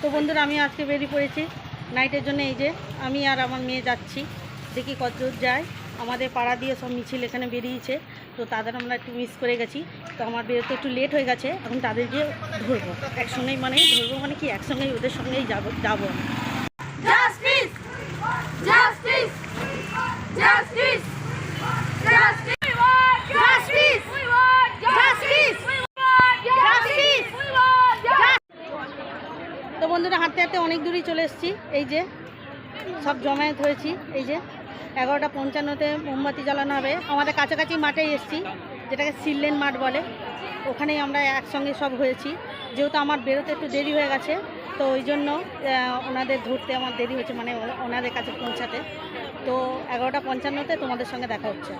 তো বন্ধুরা, আমি আজকে বেরিয়ে পড়েছি। নাইটের জন্য এই যে আমি আর আমার মেয়ে যাচ্ছি। দেখি কতদূর যায়। আমাদের পাড়া দিয়ে সব মিছিল এখানে বেরিয়েছে। তো তাদের আমরা একটু মিস করে গেছি। তো আমার বেরোতে একটু লেট হয়ে গেছে। এখন তাদেরকে ধরবো। একসঙ্গেই মানে ধরবো মানে কি? একসঙ্গেই, ওদের সঙ্গেই যাব যাব! Justice! We want justice! We want justice! We want justice! We want justice! তো বন্ধুরা, হাঁটতে হাঁটতে অনেক দূরই চলে এসেছি। এই যে, সব জমায়েত হয়েছি। এই যে, এগারোটা পঞ্চান্নতে মোমবাতি জ্বালানো হবে। আমাদের কাছাকাছি মাঠেই এসেছি, যেটাকে সিললেন মাঠ বলে। ওখানেই আমরা একসঙ্গে সব হয়েছি। যেহেতু আমার বেরোতে একটু দেরি হয়ে গেছে, তো ওই জন্য ওনাদের ধরতে আমার দেরি হচ্ছে মানে ওনাদের কাছে পৌঁছাতে। তো এগারোটা পঞ্চান্নতে তোমাদের সঙ্গে দেখা হচ্ছে।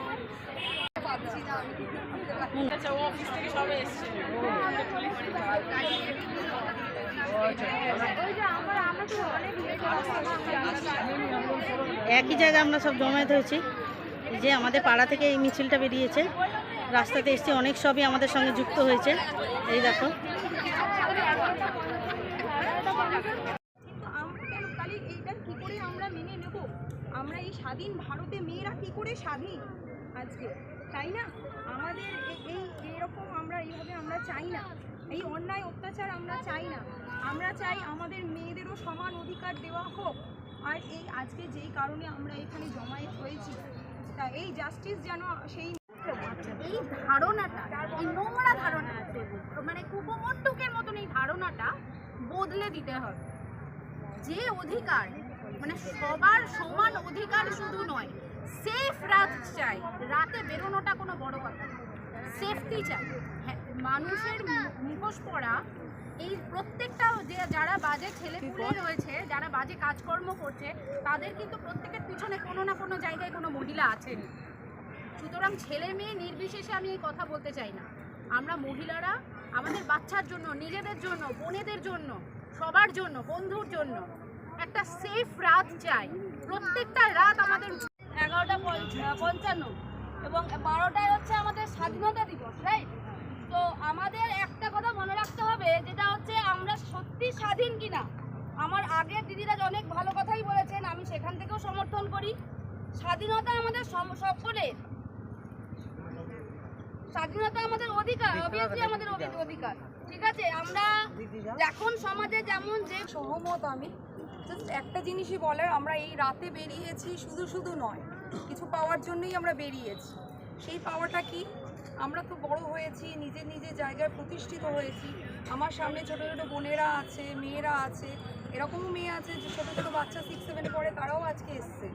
একই জায়গায় আমরা সব জমায়েত হয়েছি। যে আমাদের পাড়া থেকে এই মিছিলটা বেরিয়েছে। রাস্তাতে এসছে অনেক সবই আমাদের সঙ্গে যুক্ত হয়েছে। এই দেখো। আমরা এই স্বাধীন ভারতে মেয়েরা কি করে স্বাধীন আজকে? তাই না? আমাদের এই এরকম আমরা এইভাবে আমরা চাই না। এই অন্যায় অত্যাচার আমরা চাই না। আমরা চাই আমাদের মেয়েদেরও সমান অধিকার দেওয়া হোক। আর এই আজকে যেই কারণে আমরা এখানে জমায়েত হয়েছি তা এই জাস্টিস যেন সেই এই ধারণাটা ধারণা মানে কুপমণ্ডুকের মতন এই ধারণাটা বদলে দিতে হবে। যে অধিকার মানে সবার সমান অধিকার শুধু নয় সেফ রাত চাই। রাতে বেরোনোটা কোনো বড় কথা সেফটি চাই। হ্যাঁ, মানুষের মুখোশ পরা এই প্রত্যেকটা যে যারা বাজে ছেলে পুলে রয়েছে যারা বাজে কাজকর্ম করছে তাদের কিন্তু প্রত্যেকের পিছনে কোনো না কোনো জায়গায় কোনো মহিলা আছেন। সুতরাং ছেলে মেয়ে নির্বিশেষে আমি এই কথা বলতে চাই না। আমরা মহিলারা আমাদের বাচ্চার জন্য নিজেদের জন্য বোনেদের জন্য সবার জন্য বন্ধুর জন্য একটা সেফ রাত চাই। প্রত্যেকটা রাত আমাদের এগারোটা পঞ্চান্ন এবং বারোটায় হচ্ছে আমাদের স্বাধীনতা দিবস রাইট তো আমাদের কিনা আমার আগের দিদিরা অনেক ভালো কথাই বলেছেন আমি সেখান থেকেও সমর্থন করি। স্বাধীনতা আমাদের সকলের। স্বাধীনতা আমাদের অধিকার অবভিয়াসলি আমাদের অধিকার। ঠিক আছে? আমরা এখন সমাজে যেমন যে সহমত আমি জাস্ট একটা জিনিসই বলার আমরা এই রাতে বেরিয়েছি শুধু শুধু নয় কিছু পাওয়ার জন্যই আমরা বেরিয়েছি। সেই পাওয়াটা কি? আমরা তো বড় হয়েছি নিজের নিজের জায়গায় প্রতিষ্ঠিত হয়েছি। আমার সামনে ছোটো ছোটো বোনেরা আছে, মেয়েরা আছে, এরকমও মেয়ে আছে যে ছোটো ছোটো বাচ্চা সিক্স সেভেনে পড়ে, তারাও আজকে এসছে।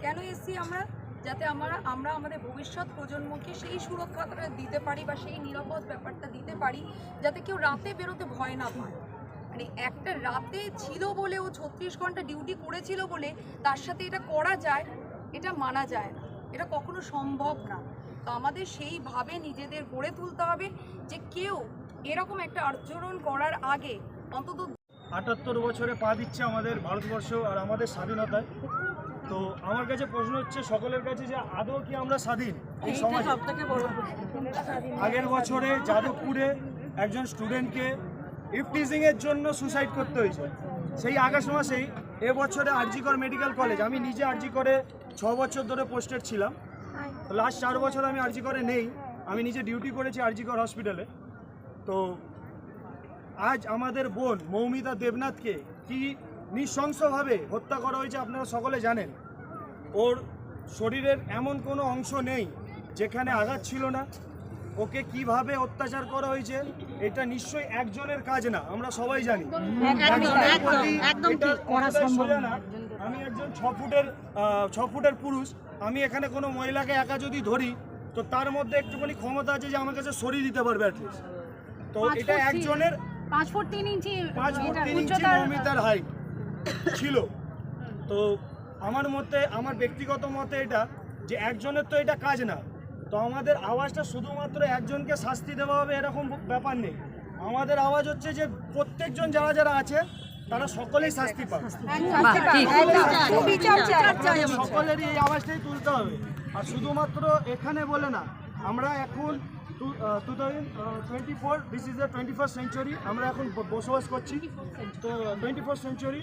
কেন এসছি আমরা? যাতে আমরা আমরা আমাদের ভবিষ্যৎ প্রজন্মকে সেই সুরক্ষাটা দিতে পারি বা সেই নিরাপদ ব্যাপারটা দিতে পারি, যাতে কেউ রাতে বেরোতে ভয় না পায়। মানে একটা রাতে ছিল বলে ও ছত্রিশ ঘণ্টা ডিউটি করেছিল বলে তার সাথে এটা করা যায়, এটা মানা যায় না। এটা কখনো সম্ভব না। তো আমাদের সেইভাবে নিজেদের গড়ে তুলতে হবে যে কেউ এরকম একটা আচরণ করার আগে অন্তত আটাত্তর বছরে পা দিচ্ছে আমাদের ভারতবর্ষ আর আমাদের স্বাধীনতায়। তো আমার কাছে প্রশ্ন হচ্ছে সকলের কাছে যে আদৌ কি আমরা স্বাধীন এই সমাজে? আগের বছরে যাদবপুরে একজন স্টুডেন্টকে ইফটিজিংয়ের জন্য সুসাইড করতে হয়েছে। সেই আগস্ট মাসেই এবছরে আরজিকর মেডিকেল কলেজ আমি নিজে আরজিকরে ছ বছর ধরে পোস্টেড ছিলাম। লাস্ট চার বছর আমি আরজিকরে নেই আমি নিজে ডিউটি করেছি আরজিকর হসপিটালে তো আজ আমাদের বোন মৌমিতা দেবনাথকে কি নৃশংসভাবে হত্যা করা হয়েছে আপনারা সকলে জানেন। ওর শরীরের এমন কোনো অংশ নেই যেখানে আঘাত ছিল না। ওকে কীভাবে অত্যাচার করা হয়েছে এটা নিশ্চয়ই একজনের কাজ না আমরা সবাই জানি। আমি একজন ছ ফুটের ছ ফুটের পুরুষ আমি এখানে কোনো মহিলাকে একা যদি ধরি তো তার মধ্যে একটুখানি ক্ষমতা আছে যে আমার কাছে সরিয়ে দিতে পারবে অ্যাটলিস্ট তো এটা একজনের পাঁচ ফুট তিন ইঞ্চি পাঁচ ফুট তিন ইঞ্চি মৌমিতার হাইট ছিল। তো আমার মতে আমার ব্যক্তিগত মতে এটা যে একজনের তো এটা কাজ না। তো আমাদের আওয়াজটা শুধুমাত্র একজনকে শাস্তি দেওয়া হবে এরকম ব্যাপার নেই। আমাদের আওয়াজ হচ্ছে যে প্রত্যেকজন যারা যারা আছে তারা সকলেই শাস্তি পাবে সকলেরই এই আওয়াজটাই তুলতে হবে। আর শুধুমাত্র এখানে বলে না আমরা এখন two thousand twenty four this is the twenty first century আমরা এখন বসবাস করছি। তো টোয়েন্টি ফার্স্ট সেঞ্চুরি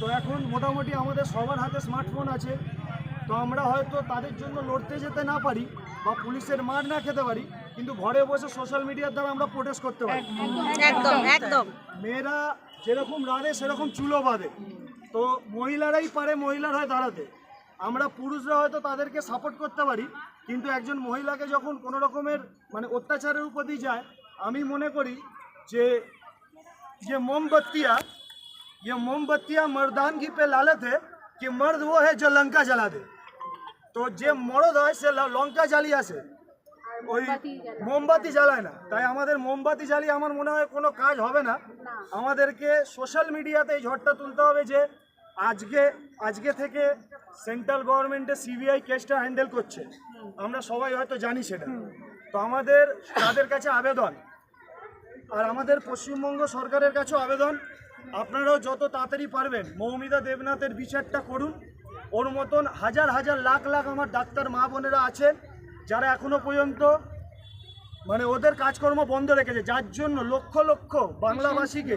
তো এখন মোটামুটি আমাদের সবার হাতে স্মার্টফোন আছে। তো আমরা হয়তো তাদের জন্য লড়তে যেতে না পারি বা পুলিশের মার না খেতে পারি কিন্তু ঘরে বসে সোশ্যাল মিডিয়ার দ্বারা আমরা প্রোটেস্ট করতে পারি। একদম একদম। মেয়েরা যেরকম রাধে সেরকম চুলো বাঁধে। তো মহিলারাই পারে মহিলার হয়ে দাঁড়াতে। আমরা পুরুষরা হয়তো তাদেরকে সাপোর্ট করতে পারি কিন্তু একজন মহিলাকে যখন কোনো রকমের মানে অত্যাচারের উপর দিয়ে যায় আমি মনে করি যে ये मोमबत्तियाँ ये मोमबत्तियाँ मर्दानगी पे लालत है कि मर्द वो है जो लंका जला दे তো যে মরদ হয় সে ল- লঙ্কা জ্বালিয়ে আসে ওই মোমবাতি জ্বালায় না তাই আমাদের মোমবাতি জ্বালিয়ে আমার মনে হয় কোনো কাজ হবে না আমাদেরকে সোশ্যাল মিডিয়াতে এই ঝড়টা তুলতে হবে যে আজকে আজকে থেকে সেন্ট্রাল গভর্নমেন্টে সিবিআই কেসটা হ্যান্ডেল করছে। আমরা সবাই হয়তো জানি সেটা। তো আমাদের, তাদের কাছে আবেদন। আর আমাদের পশ্চিমবঙ্গ সরকারের কাছেও আবেদন। আপনারাও যত তাড়াতাড়ি পারবেন, মৌমিতা দেবনাথের বিচারটা করুন। ওর মতন হাজার হাজার, লাখ লাখ আমার ডাক্তার মা বোনেরা আছেন, যারা এখনও পর্যন্ত মানে ওদের কাজকর্ম বন্ধ রেখেছে। যার জন্য লক্ষ লক্ষ বাংলাভাষীকে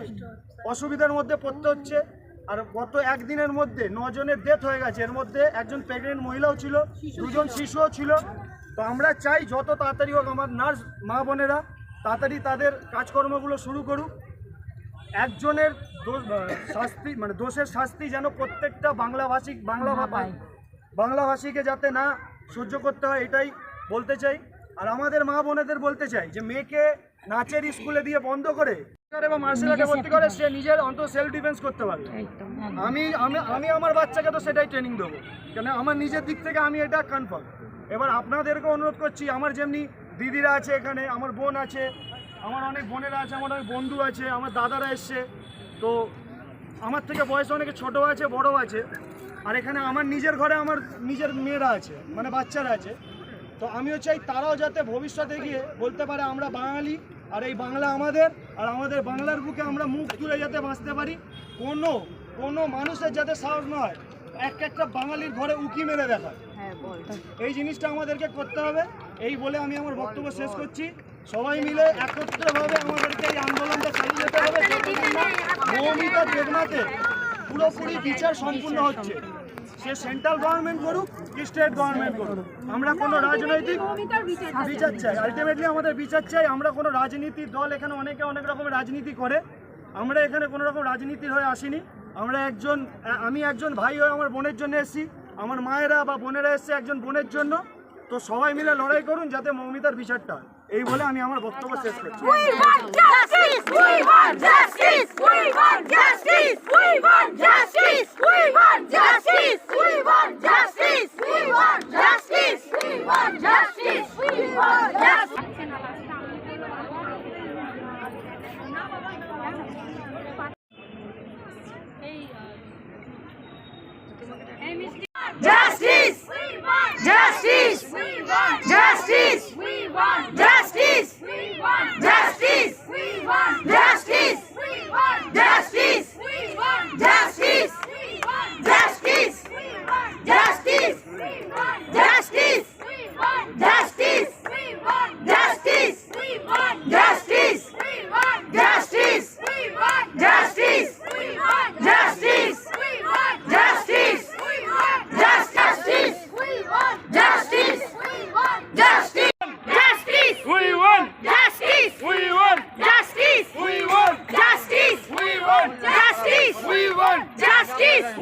অসুবিধার মধ্যে পড়তে হচ্ছে। আর গত একদিনের মধ্যে নজনের ডেথ হয়ে গেছে। এর মধ্যে একজন প্রেগনেন্ট মহিলাও ছিল দুজন শিশুও ছিল। তো আমরা চাই যত তাড়াতাড়ি হোক আমার নার্স মা বোনেরা তাড়াতাড়ি তাদের কাজকর্মগুলো শুরু করুক। একজনের দোষ শাস্তি মানে দোষের শাস্তি যেন প্রত্যেকটা বাংলাভাষী বাংলা ভাষী বাংলাভাষীকে যাতে না সহ্য করতে হয় এটাই বলতে চাই। আর আমাদের মা বোনেদের বলতে চাই যে মেয়েকে নাচের স্কুলে দিয়ে বন্ধ করে বা মার্শাল আর্টে ভর্তি করে সে নিজের অন্তত সেলফ ডিফেন্স করতে পারবে। আমি আমি আমি আমার বাচ্চাকে তো সেটাই ট্রেনিং দেবো। কেন আমার নিজের দিক থেকে আমি এটা কনফার্ম এবার আপনাদেরকে অনুরোধ করছি আমার যেমনি দিদিরা আছে এখানে আমার বোন আছে আমার অনেক বোনেরা আছে আমার অনেক বন্ধু আছে আমার দাদারা এসছে। তো আমার থেকে বয়সে অনেকে ছোটো আছে বড় আছে। আর এখানে আমার নিজের ঘরে আমার নিজের মেয়েরা আছে মানে বাচ্চারা আছে। তো আমিও চাই তারাও যাতে ভবিষ্যতে গিয়ে বলতে পারে আমরা বাঙালি আর এই বাংলা আমাদের আর আমাদের বাংলার বুকে আমরা মুখ তুলে যাতে বাঁচতে পারি। কোনো কোনো মানুষের যাতে সাহস নয় এক একটা বাঙালির ঘরে উকি মেরে দেখা এই জিনিসটা আমাদেরকে করতে হবে এই বলে আমি আমার বক্তব্য শেষ করছি। সবাই মিলে একত্রভাবে আমাদেরকে এই আন্দোলনটা চালিয়ে যেতে হবে। মৌমিতা দেবনাথের পুরোপুরি বিচার সম্পূর্ণ হচ্ছে। সে সেন্ট্রাল গভর্নমেন্ট করুক কি স্টেট গভর্নমেন্ট করুক। আমরা কোনো রাজনৈতিক বিচার চাই। আলটিমেটলি আমাদের বিচার চাই। আমরা কোনো রাজনীতির দল এখানে অনেকে অনেক রকম রাজনীতি করে। আমরা এখানে কোনো রকম রাজনীতির হয়ে আসিনি। আমরা একজন, আমি একজন ভাই হয়ে আমার বোনের জন্য এসেছি। আমার মায়েরা বা বোনেরা এসছে একজন বোনের জন্য। তো সবাই মিলে লড়াই করুন যাতে মৌমিতার বিচারটা হয়। এই বলে আমি আমার বক্তব্য শেষ করছি! We want justice! We want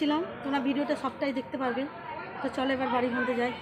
বাড়ি গেছিলাম তোমরা ভিডিওটা সবটাই দেখতে পারবে তো চলো এবার বাড়ি ঘুরতে যাই।